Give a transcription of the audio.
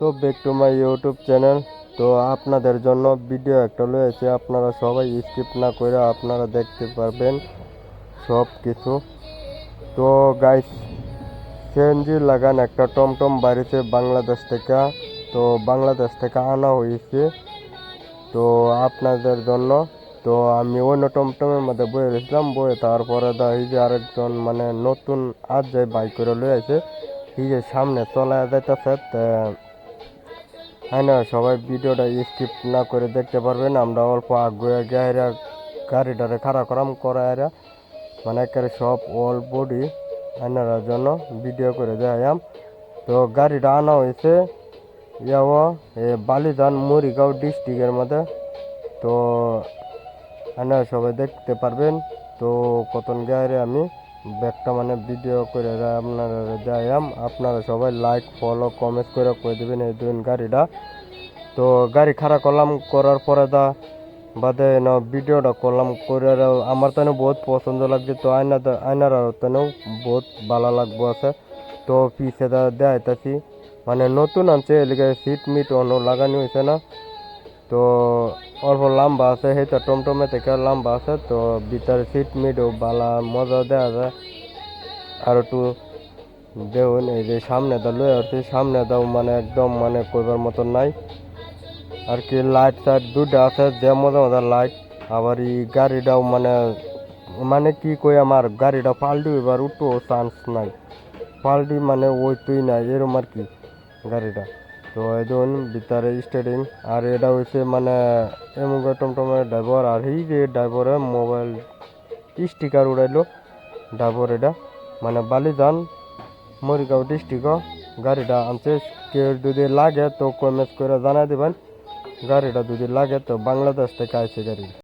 তো back to my YouTube channel তো আপনাদের জন্য ভিডিও একটা রয়েছে, আপনারা সবাই স্কিপ না করে আপনারা দেখতে পারবেন সব কিছু তো গাইস সিএনজি লাগান একটা টমটম বাড়িতে বাংলাদেশ থেকে। তো বাংলাদেশ থেকে আনা হয়েছে। তো আপনাদের জন্য, তো আমি অন্য টমটমের মধ্যে বয়ে রয়েছিলাম বয়ে তারপরে দা এই যে আরেকজন মানে নতুন আজ যে বাইক করে লয়ে আছে এই যে সামনে চলা যাইতেছে হ্যাঁ না? সবাই ভিডিওটা স্কিপ না করে দেখতে পারবেন। আমরা অল্প আগুয়ে গাড়িরা গাড়িটারে খাড়া করাম, করাইরা মানে একেবারে সব অল বডি আনার জন্য ভিডিও করে যাইয়াম তো গাড়িটা আনা হয়েছে ইয়াও এ বালিদান মরিগাঁও ডিস্ট্রিক্টের মধ্যে। তো আপনারা সবাই দেখতে পারবেন। তো কতন গায়ে আমি? ব্যাগটা মানে ভিডিও করে আপনারা যাইয়াম। আপনারা সবাই লাইক ফলো কমেন্ট করে করে দেবেন এই দুই গাড়িটা। তো গাড়ি খারাপ করলাম, করার পরে দা, বাদে না ভিডিওটা করলাম, করে আমার তো বহুত পছন্দ লাগছে, তো আয়না আয়নার তেনেও বহুত ভালো লাগবো আছে। তো পিছে দা দেখাইতেছি মানে নতুন আনছে এদিকে সিট মিট অন্য লাগানি হয়েছে না। তো অল্প লম্বা আছে সেইটা টমটমে থেকে লম্বা আছে, তো ভিতরে সিট মিটও বালা, মজা দেওয়া যায়। আর একটু দেখুন, এই যে সামনে দা লয়ে আসছে, সামনে দাও মানে একদম মানে কইবার মতন নাই। আর কি লাইট টাইট দুটা আছে, যে মজা মজা লাইট আবার এই গাড়িটাও মানে মানে কি কই আমার, গাড়িটা পাল্টি এবার উঠো চান্স নাই। পাল্টি মানে ওই তুই নাই, এরম আর কি গাড়িটা। তো এই ভিতরে স্টেডিং আর এটা হচ্ছে মানে এমন টমটমের ড্রাইভার আর এই যে ড্রাইভারে মোবাইল স্টিকার উড়াইলো ড্রাইভার এটা। মানে বালিজান মরিগাঁও ডিস্ট্রিক্ট গাড়িটা আনছে। কেউ যদি লাগে তো কমেন্ট করে জানাই দেবেন। গাড়িটা যদি লাগে তো বাংলাদেশ থেকে আইছে গাড়ি।